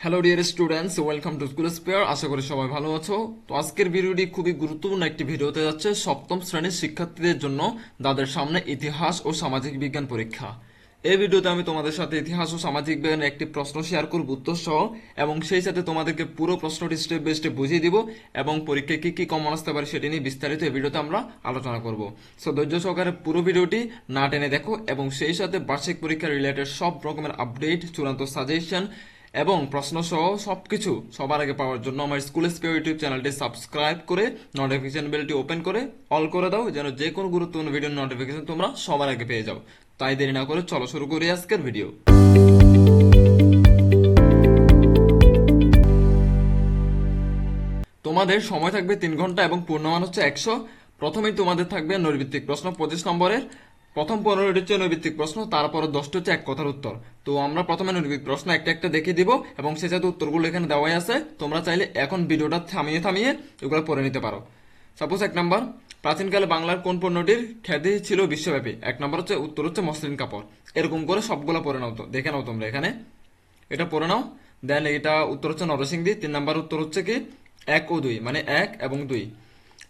Hello dear students welcome to school spare আশা করি সবাই ভালো আছো। তো আজকের ভিডিওটি খুবই গুরুত্বপূর্ণ একটি ভিডিওতে যাচ্ছে সপ্তম শ্রেণির শিক্ষার্থীদের জন্য তাদের সামনে ইতিহাস ও সামাজিক বিজ্ঞান পরীক্ষা। এই ভিডিওতে আমি তোমাদের সাথে ইতিহাস ও সামাজিক বিজ্ঞানের একটি প্রশ্ন শেয়ার করব উত্তর সহ এবং সেই সাথে তোমাদেরকে পুরো প্রশ্নটি স্টেপ বাই স্টেপ বুঝিয়ে দিব এবং পরীক্ষায় কি কি কমন আসতে পারে সেটি নিয়ে বিস্তারিত এই ভিডিওতে আমরা আলোচনা করব। সো ধৈর্য সহকারে পুরো ভিডিওটি না টেনে দেখো এবং সেই সাথে বার্ষিক পরীক্ষা রিলেটেড সব রকমের আপডেট চূড়ান্ত সাজেশন এবং প্রশ্ন সহ সবকিছু সবার আগে পাওয়ার জন্য আমার স্কুল স্পেয়ার ইউটিউব চ্যানেলটি সাবস্ক্রাইব করে নোটিফিকেশন বেলটি ওপেন করে অল করে দাও, যেন যে কোনো গুরুত্বপূর্ণ ভিডিওর নোটিফিকেশন তোমরা সবার আগে পেয়ে যাও। তাই দেরি না করে চলো শুরু করি আজকের ভিডিও তোমাদের সময় থাকবে তিন ঘণ্টা এবং পূর্ণমান হচ্ছে একশো। প্রথমেই তোমাদের থাকবে নৈর্ভিত্তিক প্রশ্ন পঁচিশ নম্বরের। প্রথম পনেরোটি হচ্ছে নৈর্ভিত্তিক প্রশ্ন, তারপর দশটি হচ্ছে এক কথার উত্তর। তো আমরা প্রথমে নৈর্ভিত্তিক প্রশ্ন একটা একটা দেখিয়ে দিব এবং সে সাথে উত্তরগুলো এখানে দেওয়াই আছে। তোমরা চাইলে এখন ভিডিওটা থামিয়ে থামিয়ে এগুলো পড়ে নিতে পারো। সাপোজ এক নাম্বার, প্রাচীনকালে বাংলার কোন পণ্যটির খ্যাতি ছিল বিশ্বব্যাপী? এক নম্বর হচ্ছে, উত্তর হচ্ছে মসলিন কাপড়। এরকম করে সবগুলো পড়ে নাও তো, দেখে নাও তোমরা এখানে। এটা পড়ে নাও। দেন এটা উত্তর হচ্ছে নরসিংদী, তিন নাম্বার উত্তর হচ্ছে কি? এক ও দুই মানে এক এবং দুই।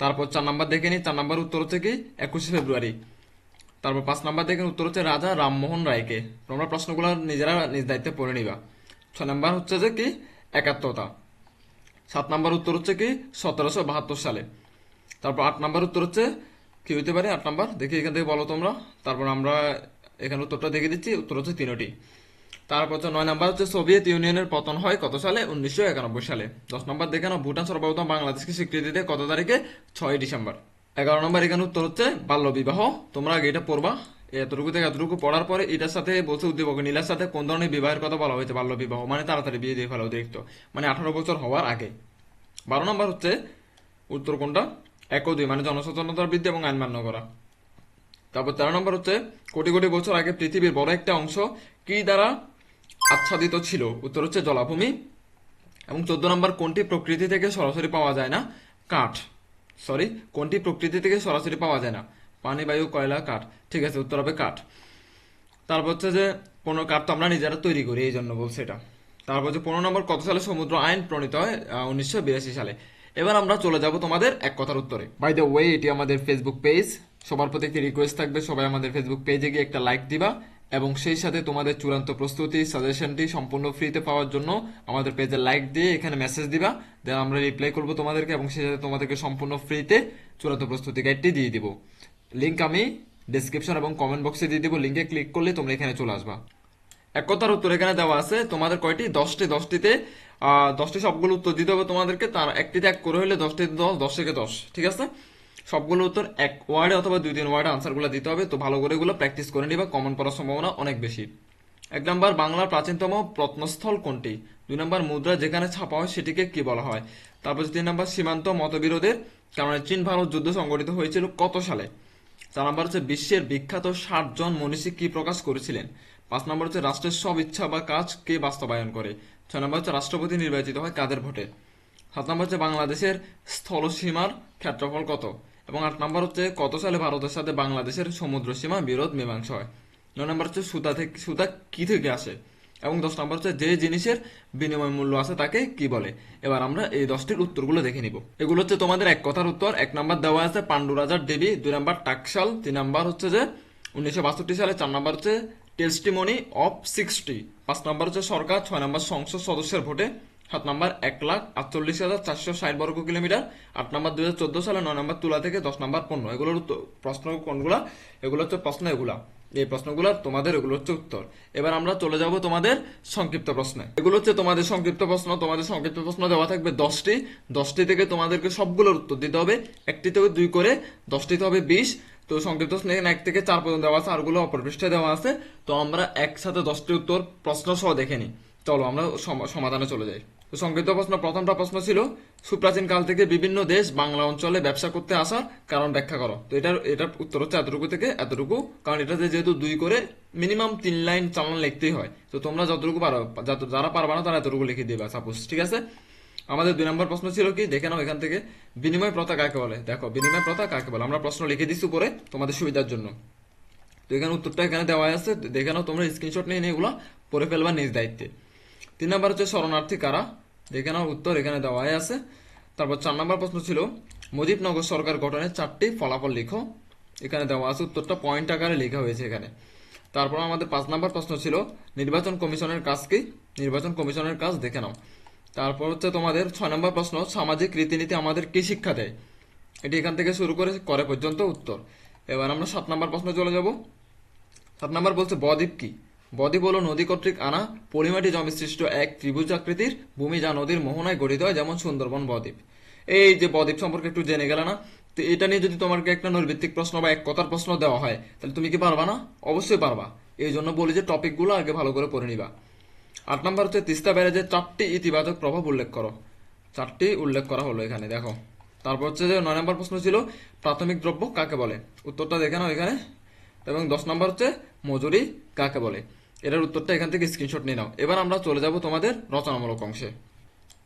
তারপর চার নাম্বার দেখে নি, চার নাম্বার উত্তর হচ্ছে কি? একুশে ফেব্রুয়ারি। তারপর পাঁচ নাম্বার দেখেন উত্তর হচ্ছে রাজা রামমোহন রায়কে। তোমরা প্রশ্নগুলো নিজেরা নিজ দায়িত্বে পড়ে নিবা। ছয় নাম্বার হচ্ছে যে কি? একাত্মতা। সাত নাম্বার উত্তর হচ্ছে কি? সতেরোশো বাহাত্তর সালে। তারপর আট নাম্বার উত্তর হচ্ছে, কি হইতে পারে? আট নাম্বার। দেখি এখান থেকে বলো তোমরা। তারপর আমরা এখানে উত্তরটা দেখে দিচ্ছি। উত্তর হচ্ছে তিনটি। তারপর হচ্ছে নয় নাম্বার হচ্ছে সোভিয়েত ইউনিয়নের পতন হয় কত সালে? উনিশশো একানব্বই সালে। দশ নম্বর দেখে নাও। ভুটান সর্বপ্রথম বাংলাদেশকে স্বীকৃতি দেয় কত তারিখে? ছয় ডিসেম্বর। এগারো নম্বর এখানে উত্তর হচ্ছে বাল্য বিবাহ। তোমরা আগে এটা পড়বা। এতটুকু থেকে এতটুকু পড়ার পরে এটার সাথে বলছে উদ্দীপক। নীলার সাথে কোন ধরনের বিবাহের কথা বলা হয়েছে? বাল্য বিবাহ। মানে তাড়াতাড়ি বিয়ে দিয়ে ফেলা অতিরিক্ত মানে আঠারো বছর হওয়ার আগে। বারো নম্বর হচ্ছে উত্তর কোনটা? এক দুই মানে জনসচেতনতার বৃদ্ধি এবং আইন মান্য করা। তারপর তেরো নম্বর হচ্ছে কোটি কোটি বছর আগে পৃথিবীর বড় একটা অংশ কি দ্বারা আচ্ছাদিত ছিল? উত্তর হচ্ছে জলাভূমি। এবং চোদ্দ নম্বর কোনটি প্রকৃতি থেকে সরাসরি পাওয়া যায় না? কাঠ। সরি কোনটি প্রকৃতি থেকে সরাসরি পাওয়া যায় না? পানি, বায়ু, কয়লা, কাঠ। ঠিক আছে, উত্তর হবে কাঠ। তারপর হচ্ছে যে কোনো কাঠ তো আমরা নিজেরা তৈরি করি, এই জন্য বলছে এটা। তারপর হচ্ছে পনেরো নম্বর, কত সালে সমুদ্র আইন প্রণীত হয়? উনিশশো বিরাশি সালে। এবার আমরা চলে যাব তোমাদের এক কথার উত্তরে। বাই দ্য ওয়ে এটি আমাদের ফেসবুক পেজ সবার প্রতি একটি রিকোয়েস্ট থাকবে, সবাই আমাদের ফেসবুক পেজে গিয়ে একটা লাইক দিবা। এবং সেই সাথে তোমাদের চূড়ান্ত প্রস্তুতি সাজেশনটি সম্পূর্ণ ফ্রিতে পাওয়ার জন্য আমাদের পেজে লাইক দিয়ে এখানে মেসেজ দিবা। দেন আমরা রিপ্লাই করব তোমাদেরকে এবং সেই সাথে তোমাদেরকে সম্পূর্ণ ফ্রিতে চূড়ান্ত প্রস্তুতি গাইডটি দিয়ে দিব। লিঙ্ক আমি ডিসক্রিপশন এবং কমেন্ট বক্সে দিয়ে দিব। লিঙ্কে ক্লিক করলে তোমরা এখানে চলে আসবা। এক কথার উত্তর এখানে দেওয়া আছে, তোমাদের কয়টি? দশটি। দশটিতে দশটি সবগুলো উত্তর দিতে হবে তোমাদেরকে। তার একটিতে এক করে হলে দশটিতে দশ দশ থেকে দশ, ঠিক আছে? সবগুলো উত্তর এক ওয়ার্ডে অথবা দুই, তিন ওয়ার্ডে আনসারগুলো দিতে হবে। তো ভালো করে এগুলো প্র্যাকটিস করে নিবা, কমন পড়ার সম্ভাবনা অনেক বেশি। এক নম্বর, বাংলার প্রাচীনতম প্রত্নস্থল কোনটি? দুই নম্বর, মুদ্রা যেখানে ছাপা হয় সেটিকে কি বলা হয়? তারপর তিন নম্বর, সীমান্ত মতবিরোধের কারণে চীন ভারত যুদ্ধ সংগঠিত হয়েছিল কত সালে? চার নম্বর হচ্ছে, বিশ্বের বিখ্যাত ষাট জন মনীষী কি প্রকাশ করেছিলেন? পাঁচ নম্বর হচ্ছে, রাষ্ট্রের সব ইচ্ছা বা কাজ কে বাস্তবায়ন করে? ছয় নম্বর হচ্ছে, রাষ্ট্রপতি নির্বাচিত হয় কাদের ভোটে? সাত নম্বর হচ্ছে, বাংলাদেশের স্থলসীমার ক্ষেত্রফল কত? এবং আট নম্বর হচ্ছে, কত সালে ভারতের সাথে বাংলাদেশের সমুদ্র সীমা বিরোধ মীমাংসা হয়? নয় নম্বর হচ্ছে, সুতা থেকে সুতা কি থেকে আসে? এবং দশ নম্বর হচ্ছে, যে জিনিসের বিনিময় মূল্য আছে তাকে কি বলে? এবার আমরা এই দশটির উত্তরগুলো দেখে নিব। এগুলো হচ্ছে তোমাদের এক কথার উত্তর। এক নম্বর দেওয়া আছে পাণ্ডু রাজার দেবী। দুই নম্বর টাকশাল। তিন নম্বর হচ্ছে যে, উনিশশো বাষট্টি সালে। চার নম্বর হচ্ছে টেস্টিমনি অফ সিক্সটি পাঁচ নম্বর হচ্ছে সরকার। ছয় নম্বর সংসদ সদস্যের ভোটে। সাত নম্বর এক লাখ আটচল্লিশ হাজার চারশো ষাট বর্গ কিলোমিটার। আট নম্বর দুই হাজার চোদ্দ সালে নয় নম্বর তুলা থেকে দশ নম্বর পণ্য। এগুলোর প্রশ্ন কোনগুলা? এগুলো হচ্ছে প্রশ্ন এগুলা। এই প্রশ্নগুলো তোমাদের, এগুলো হচ্ছে উত্তর। এবার আমরা চলে যাব তোমাদের সংক্ষিপ্ত প্রশ্নে। এগুলো হচ্ছে তোমাদের সংক্ষিপ্ত প্রশ্ন। তোমাদের সংক্ষিপ্ত প্রশ্ন দেওয়া থাকবে দশটি। দশটি থেকে তোমাদেরকে সবগুলোর উত্তর দিতে হবে। একটি থেকে দুই করে দশটিতে হবে বিশ। তো সংক্ষিপ্ত প্রশ্ন এক থেকে চার পর্যন্ত দেওয়া আছে, আরগুলো অপর পৃষ্ঠে দেওয়া আছে। তো আমরা একসাথে দশটি উত্তর প্রশ্ন সহ দেখে নিই। চলো আমরা সম- সমাধানে চলে যাই। তো সংক্ষিপ্ত প্রশ্ন, প্রথমটা প্রশ্ন ছিল, সুপ্রাচীন কাল থেকে বিভিন্ন দেশ বাংলা অঞ্চলে ব্যবসা করতে আসার কারণ ব্যাখ্যা করো। তো এটার এটার উত্তর হচ্ছে এতটুকু থেকে এতটুকু, কারণ এটাতে যেহেতু দুই করে মিনিমাম তিন লাইন চালান লিখতেই হয়। তো তোমরা যতটুকু পারো যারা পারবা না তারা এতটুকু লিখে দেবে সাপোজ ঠিক আছে? আমাদের দুই নম্বর প্রশ্ন ছিল কি, দেখে নাও এখান থেকে, বিনিময় প্রথা কাকে বলে? দেখো, বিনিময় প্রথা কাকে বলে? আমরা প্রশ্ন লিখে দিচ্ছি উপরে তোমাদের সুবিধার জন্য। তো এখানে উত্তরটা এখানে দেওয়া আছে, দেখে নাও তোমরা স্ক্রিনশট নিয়ে এগুলো পড়ে ফেলবা নিজ দায়িত্বে। তিন নাম্বার হচ্ছে শরণার্থী কারা? দেখে নাও উত্তর এখানে দেওয়াই আছে। তারপর চার নম্বর প্রশ্ন ছিল, মুজিবনগর সরকার গঠনের চারটি ফলাফল লিখো। এখানে দেওয়া আছে উত্তরটা পয়েন্ট আকারে লেখা হয়েছে এখানে। তারপর আমাদের পাঁচ নম্বর প্রশ্ন ছিল, নির্বাচন কমিশনের কাজ কি? নির্বাচন কমিশনের কাজ দেখে নাও। তারপর হচ্ছে তোমাদের ছয় নম্বর প্রশ্ন, সামাজিক রীতিনীতি আমাদের কি শিক্ষা দেয়? এটি এখান থেকে শুরু করে করে পর্যন্ত উত্তর। এবার আমরা সাত নম্বর প্রশ্ন চলে যাব। সাত নম্বর বলছে, বদ্বীপ কি? বদ্বীপ হলো নদী কর্তৃক আনা, পরিমাটি জমি সৃষ্ট এক ত্রিভুজ আকৃতির ভূমি যা নদীর মোহনায় গঠিত হয়, যেমন সুন্দরবন বদ্বীপ। এই যে বদ্বীপ সম্পর্কে একটু জেনে গেলে না, তো এটা নিয়ে যদি তোমাকে একটা নৈর্ভিত্তিক প্রশ্ন বা এক কথার প্রশ্ন দেওয়া হয়, তাহলে তুমি কি পারবা না? অবশ্যই পারবা। এই জন্য বলি যে টপিকগুলো আগে ভালো করে পড়ে নিবা। আট নম্বর হচ্ছে, তিস্তা ব্যারেজের চারটি ইতিবাচক প্রভাব উল্লেখ করো। চারটি উল্লেখ করা হলো এখানে, দেখো। তারপর হচ্ছে যে নয় নম্বর প্রশ্ন ছিল, প্রাথমিক দ্রব্য কাকে বলে? উত্তরটা দেখে নাও এখানে। এবং দশ নম্বর হচ্ছে, মজুরি কাকে বলে? এটার উত্তরটা এখান থেকে স্ক্রিনশট নিয়ে নাও। এবার আমরা চলে যাব তোমাদের রচনামূলক অংশে।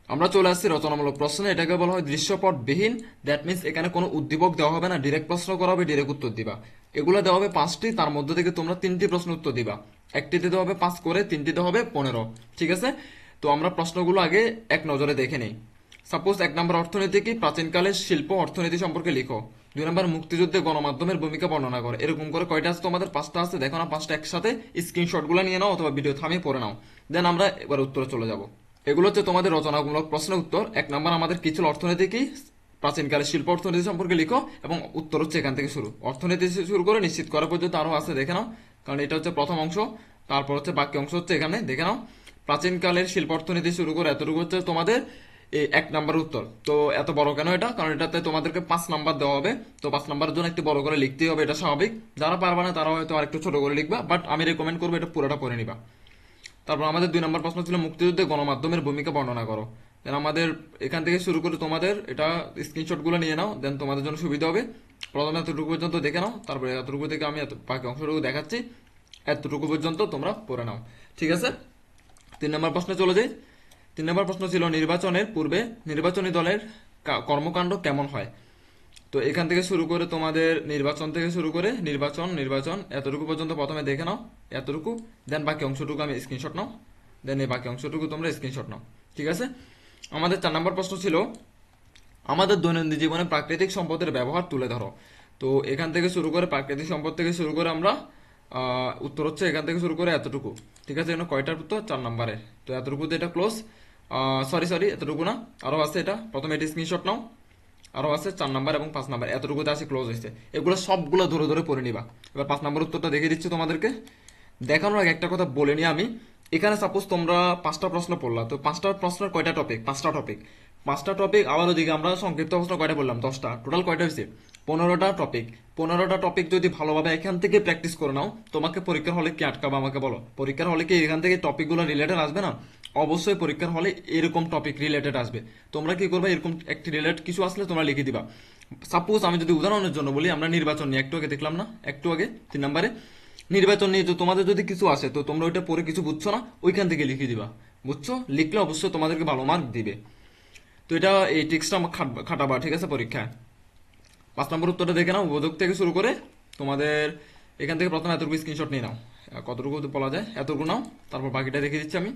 আমরা চলে আসছি রচনামূলক প্রশ্নে। এটাকে বলা হয় দৃশ্যপট বিহীন দ্যাট মিন্স এখানে কোনো উদ্দীপক দেওয়া হবে না। ডিরেক্ট প্রশ্ন করা হবে ডিরেক্ট উত্তর দিবা। এগুলো দেওয়া হবে পাঁচটি। তার মধ্যে থেকে তোমরা তিনটি প্রশ্ন উত্তর দিবা। একটিতে দেওয়া হবে পাঁচ করে তিনটিতে হবে পনেরো। ঠিক আছে? তো আমরা প্রশ্নগুলো আগে এক নজরে দেখে নিই। সাপোজ এক নম্বর অর্থনীতি কি? প্রাচীনকালের শিল্প, অর্থনীতি সম্পর্কে লিখো। দুই নম্বর, মুক্তিযুদ্ধে গণমাধ্যমের ভূমিকা বর্ণনা করে। এরকম করে কয়টা আছে তোমাদের? পাঁচটা আছে। দেখো না, পাঁচটা একসাথে স্ক্রিনশটগুলো নিয়ে নাও অথবা ভিডিও থামিয়ে পড়ে নাও। দেন আমরা এবার উত্তরে চলে যাব। এগুলো হচ্ছে তোমাদের রচনামূলক প্রশ্নের উত্তর। এক নম্বর, আমাদের কিছু অর্থনীতি কি? শিল্প অর্থনীতি সম্পর্কে লিখো এবং উত্তর হচ্ছে এখান থেকে শুরু। অর্থনীতি শুরু করে নিশ্চিত করা পর্যন্ত আরও আছে, দেখে নাও। কারণ এটা হচ্ছে প্রথম অংশ। তারপর হচ্ছে বাকি অংশ হচ্ছে এখানে, দেখে নাও। প্রাচীনকালের শিল্প অর্থনীতি শুরু করে এতটুকু হচ্ছে তোমাদের এক নাম্বার উত্তর। তো এত বড় কেন এটা? কারণ এটাতে তোমাদেরকে পাঁচ নাম্বার দেওয়া হবে। তো পাঁচ নাম্বারের জন্য একটু বড় করে লিখতেই হবে, এটা স্বাভাবিক। যারা পারবে না তারা হয়তো আরেকটু ছোট করে লিখবা বাট আমি রেকমেন্ড করব এটা পুরোটা পড়ে নিবা। তারপর আমাদের দুই নম্বর প্রশ্ন ছিল মুক্তিযুদ্ধে গণমাধ্যমের ভূমিকা বর্ণনা করো। দেন আমাদের এখান থেকে শুরু করে তোমাদের এটা স্ক্রিনশটগুলো নিয়ে নাও দেন তোমাদের জন্য সুবিধা হবে। প্রথমে এতটুকু পর্যন্ত দেখে নাও, তারপরে এতটুকু থেকে আমি এত, বাকি অংশটুকু দেখাচ্ছি। এতটুকু পর্যন্ত তোমরা পড়ে নাও। ঠিক আছে? তিন নম্বর প্রশ্নে চলে যাই। তিন নম্বর প্রশ্ন ছিল নির্বাচনের পূর্বে নির্বাচনী দলের কর্মকাণ্ড কেমন হয়? তো এখান থেকে শুরু করে তোমাদের নির্বাচন থেকে শুরু করে নির্বাচন নির্বাচন, এতটুকু পর্যন্ত প্রথমে দেখে নাও, এতটুকু দেন বাকি অংশটুকু আমি স্ক্রিনশট নাও দেন এই বাকি অংশটুকু তোমরা স্ক্রিনশট নাও, ঠিক আছে? আমাদের চার নম্বর প্রশ্ন ছিল, আমাদের দৈনন্দিন জীবনে প্রাকৃতিক সম্পদের ব্যবহার তুলে ধরো। তো এখান থেকে শুরু করে প্রাকৃতিক সম্পদ থেকে শুরু করে আমরা উত্তর হচ্ছে এখান থেকে শুরু করে এতটুকু, ঠিক আছে? কয়টার উত্তর? চার নম্বরের। তো এতটুকুতে এটা ক্লোজ সরি সরি এতটুকু না। আরও আছে এটা। প্রথমে এটি স্ক্রিনশট নাও। আরও আছে, চার নাম্বার এবং পাঁচ নাম্বার এতটুকুতে আছে ক্লোজ হয়েছে। এগুলো সবগুলো ধরে ধরে পড়ে নিবা। এবার পাঁচ নাম্বার উত্তরটা দেখে দিচ্ছি তোমাদেরকে। দেখানোর আগে একটা কথা বলে নিই আমি। এখানে সাপোজ তোমরা পাঁচটা প্রশ্ন পড়লা। তো পাঁচটা প্রশ্নের কয়টা টপিক পাঁচটা টপিক পাঁচটা টপিক আবার ওদিকে আমরা সংক্ষিপ্ত প্রশ্ন কয়টা বললাম? দশটা। টোটাল কয়টা হয়েছে? পনেরোটা টপিক পনেরোটা টপিক যদি ভালোভাবে এখান থেকে প্র্যাকটিস করে নাও, তোমাকে পরীক্ষার হলে কি আটকাবে আমাকে বলো? পরীক্ষার হলে কি এখান থেকে টপিকগুলো রিলেটেড আসবে না? অবশ্যই পরীক্ষার হলে এরকম টপিক রিলেটেড আসবে। তোমরা কি করবে? এরকম একটি রিলেটেড কিছু আসলে তোমরা লিখে দিবা। সাপোজ আমি যদি উদাহরণের জন্য বলি, আমরা নির্বাচন নিয়ে, একটু আগে দেখলাম না? একটু আগে, তিন নম্বরে। নির্বাচন নিয়ে তোমাদের যদি কিছু আসে, তো তোমরা ওইটা পরে কিছু বুঝছ না? ওইখান থেকে লিখে দিবা। বুঝছ? লিখলে অবশ্যই তোমাদেরকে ভালো মার্ক দিবে। তো এটা এই টিক্সটা আমার খাটাবা, ঠিক আছে পরীক্ষায়? পাঁচ নম্বর উত্তরটা দেখে নাও উপযোগ থেকে শুরু করে তোমাদের এখান থেকে প্রথমে এতটুকু স্ক্রিনশট নিয়ে নাও। কতটুকু বলা যায়? এতটুকু নাও, তারপর বাকিটা দেখে দিচ্ছি আমি।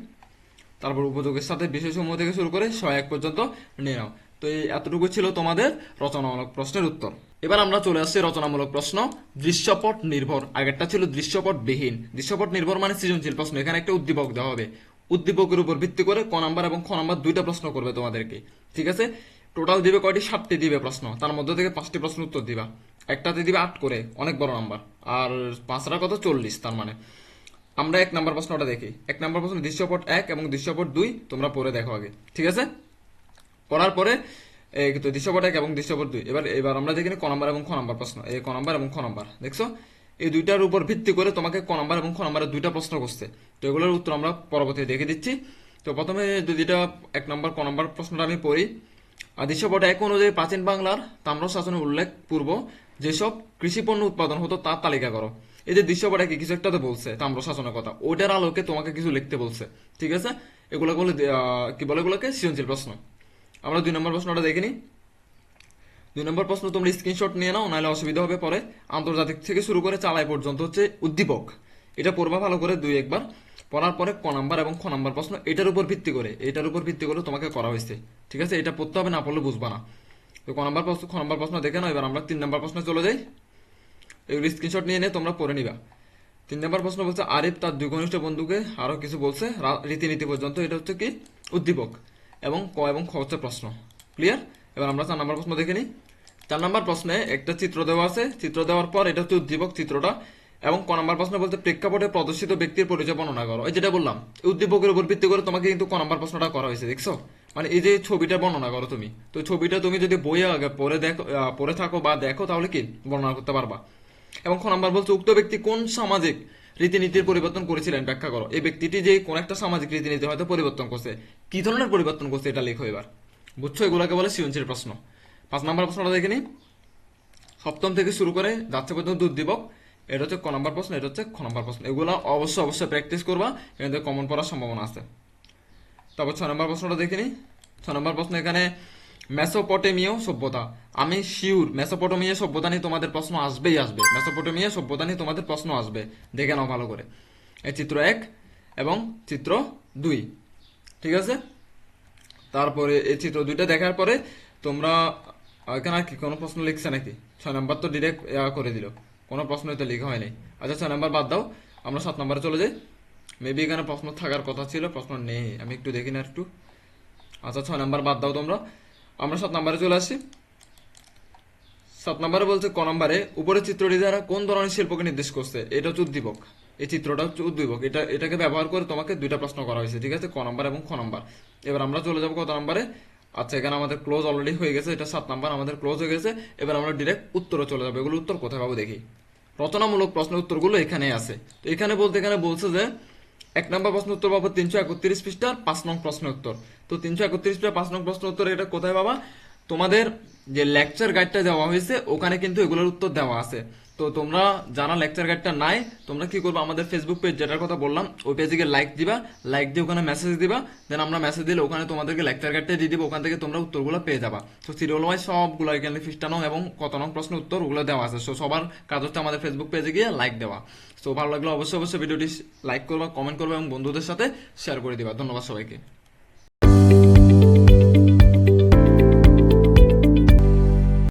তারপর উপযোগের সাথে বিশেষ সমূহ থেকে শুরু করে সহায়ক পর্যন্ত নিয়ে নাও। তো এই এতটুকু ছিল তোমাদের রচনামূলক প্রশ্নের উত্তর। এবার আমরা চলে আসছি রচনামূলক প্রশ্ন, দৃশ্যপট নির্ভর। আগেরটা ছিল দৃশ্যপট বিহীন দৃশ্যপট নির্ভর মানে সৃজনশীল প্রশ্ন। এখানে একটা উদ্দীপক দেওয়া হবে। উদ্দীপকের উপর ভিত্তি করে ক নাম্বার এবং খ নাম্বার দুইটা প্রশ্ন করবে তোমাদেরকে। ঠিক আছে? টোটাল দিবে কয়টি? সাতটি দিবে প্রশ্ন। তার মধ্যে থেকে পাঁচটি প্রশ্ন উত্তর দিবা। একটাতে দিবে আট করে, অনেক বড় নাম্বার আর পাঁচটা কত চল্লিশ, তার মানে। আমরা এক নাম্বার প্রশ্নটা দেখি। এক নাম্বার প্রশ্ন দৃশ্যপট এক এবং দৃশ্যপট দুই, তোমরা পড়ে দেখো আগে। ঠিক আছে? পড়ার পরে দৃশ্যপট এক এবং দৃশ্যপট দুই। এবার এবার আমরা দেখি ক নাম্বার এবং খ নাম্বার প্রশ্ন। এই ক নাম্বার এবং খ নাম্বার দেখছ? এই দুইটার উপর ভিত্তি করে তোমাকে ক নাম্বার এবং খ নাম্বারের দুইটা প্রশ্ন করছে। তো এগুলোর উত্তর আমরা পরবর্তী দেখে দিচ্ছি। তো প্রথমে দুইটা এক নম্বর, ক নাম্বার প্রশ্নটা আমি পড়ি। দৃশ্যপট এক অনুযায়ী প্রাচীন বাংলার তাম্র শাসনের উল্লেখ পূর্ব, যেসব কৃষি পণ্য উৎপাদন হতো তার তালিকা করো। এই যে দৃশ্যপটে কি কিছু একটা তো বলছে তাম্র শাসনের কথা। ওইটার আলোকে তোমাকে কিছু লিখতে বলছে, ঠিক আছে? এগুলো বলে কি বলে এগুলোকে? সৃজনশীল প্রশ্ন। আমরা দুই নম্বর প্রশ্নটা দেখে নিই। দুই নম্বর প্রশ্ন, তোমরা স্ক্রিনশট নিয়ে নাও, নাহলে অসুবিধা হবে পরে। আন্তর্জাতিক থেকে শুরু করে চালাই পর্যন্ত হচ্ছে উদ্দীপক। এটা পড়বা ভালো করে দুই একবার। পড়ার পরে ক নাম্বার এবং খ নাম্বার প্রশ্ন এটার উপর ভিত্তি করে, এটার উপর ভিত্তি করে তোমাকে করা হয়েছে। ঠিক আছে? এটা পড়তে হবে, না পড়লে বুঝবা না। তো ক নাম্বার প্রশ্ন, খ নাম্বার প্রশ্ন দেখে নাও, এবার আমরা তিন নাম্বার প্রশ্নে চলে যাই। এগুলো স্ক্রিনশট নিয়ে নিয়ে তোমরা পড়ে নিবা। তিন নম্বর প্রশ্ন বলছে, আরিফ তার দুই ঘনিষ্ঠ বন্ধুকে আরও কিছু বলছে রীতিনীতি পর্যন্ত, এটা হচ্ছে কি? উদ্দীপক এবং ক এবং খ হচ্ছে প্রশ্ন। ক্লিয়ার এবার আমরা চার নম্বর প্রশ্ন দেখে নিই। চার নম্বর প্রশ্নে একটা চিত্র দেওয়া আছে। চিত্র দেওয়ার পর এটা হচ্ছে উদ্দীপক চিত্রটা। এবং ক নম্বর প্রশ্ন বলতে প্রেক্ষাপটে প্রদর্শিত ব্যক্তির পরিচয় বর্ণনা করো। এই যেটা বললাম, উদ্দীপকের উপর ভিত্তি করে তোমাকে কিন্তু ক নম্বর প্রশ্নটা করা হয়েছে, দেখছ? মানে এই যে ছবিটা বর্ণনা করো তুমি, তো ছবিটা তুমি যদি বইয়ে আগে পড়ে দেখো পড়ে থাকো বা দেখো তাহলে কি বর্ণনা করতে পারবা? এবং খ নম্বর বলছে, উক্ত ব্যক্তি কোন সামাজিক রীতিনীতির পরিবর্তন করেছিলেন? ব্যাখ্যা করো। এই ব্যক্তিটি যে কোন একটা সামাজিক রীতিনীতি হয়তো পরিবর্তন করছে। কি ধরনের পরিবর্তন করছে এটা লেখো এবার। বুঝছ? এগুলোকে বলে সৃজনশীল প্রশ্ন। পাঁচ নম্বর প্রশ্নটা দেখে নিই। সপ্তম থেকে শুরু করে যাচ্ছে পর্যন্ত উদ্দীপক। এটা হচ্ছে ক নাম্বার প্রশ্ন, এটা হচ্ছে খ নাম্বার প্রশ্ন। এগুলো অবশ্যই অবশ্যই প্র্যাকটিস করবা, এখান থেকে কমন পড়ার সম্ভাবনা আছে। তারপর ছ নম্বর প্রশ্নটা দেখে নিই ছ নম্বর প্রশ্ন এখানে, মেসোপটেমীয় সভ্যতা? আমি শিওর মেসোপটেমীয় সভ্যতা নিয়ে তোমাদের প্রশ্ন আসবেই আসবে। মেসোপটেমীয় সভ্যতা নিয়ে তোমাদের প্রশ্ন আসবে। দেখে নাও ভালো করে। এই চিত্র এক এবং চিত্র দুই। ঠিক আছে? তারপরে এই চিত্র দুইটা দেখার পরে তোমরা, এখানে আর কি কোনো প্রশ্ন লিখছে নাকি? ছয় নম্বর তো ডিরেক্ট করে দিল। কোনো প্রশ্নই তো লেখা হয়নি। আচ্ছা ছয় নাম্বার বাদ দাও, আমরা সাত নাম্বারে চলে যাই। মেবি এখানে প্রশ্ন থাকার কথা ছিল, প্রশ্ন নেই, আমি একটু দেখি না একটু। আচ্ছা ছয় নাম্বার বাদ দাও তোমরা। আমরা সাত নাম্বারে চলে আসি। সাত নাম্বারে বলছে, ক নাম্বারে, উপরের চিত্রটি দ্বারা কোন ধরনের শিল্পকে নির্দেশ করছে? এটা হচ্ছে উদ্দীপক। এই চিত্রটা হচ্ছে উদ্দীপক। এটা, এটাকে ব্যবহার করে তোমাকে দুইটা প্রশ্ন করা হয়েছে, ঠিক আছে? ক নাম্বার এবং খ নাম্বার। এবার আমরা চলে যাব কত নাম্বারে? আচ্ছা এখানে আমাদের ক্লোজ অলরেডি হয়ে গেছে, এটা সাত নাম্বার আমাদের ক্লোজ হয়ে গেছে। এবার আমরা ডিরেক্ট উত্তরে চলে যাব। এগুলো উত্তর কোথায় পাবো দেখি? রচনামূলক প্রশ্নের উত্তরগুলো এখানে আছে। তো এখানে বলতে, এখানে বলছে যে, এক নম্বর প্রশ্ন উত্তর পাবো তিনশো একত্রিশ পৃষ্ঠার পাঁচ নং প্রশ্ন উত্তর। তো তিনশো একত্রিশ পৃষ্ঠা, পাঁচ নং প্রশ্ন উত্তর এটা কোথায় পাবা? তোমাদের যে লেকচার গাইডটা দেওয়া হয়েছে, ওখানে কিন্তু এগুলোর উত্তর দেওয়া আছে। তো তোমরা জানা লেকচার গাইডটা নাই, তোমরা কি করবে? আমাদের ফেসবুক পেজ যেটার কথা বললাম, ওই পেজে গিয়ে লাইক দিবা লাইক দিয়ে ওখানে মেসেজ দিবা দেন আমরা মেসেজ দিলে ওখানে তোমাদেরকে লেকচার গাইডটা দিয়ে দিব, ওখান থেকে তোমরা উত্তরগুলো পেয়ে যাবা। তো সিরিয়াল ওয়াইজ সবগুলো এখানে ফিস্টা নং এবং কত নং প্রশ্ন উত্তর ওগুলো দেওয়া আছে। সো সবার কাজ হচ্ছে আমাদের ফেসবুক পেজে গিয়ে লাইক দেওয়া। তো ভালো লাগলে অবশ্যই অবশ্যই ভিডিওটি লাইক করবা কমেন্ট করবা এবং বন্ধুদের সাথে শেয়ার করে দিবা। ধন্যবাদ সবাইকে।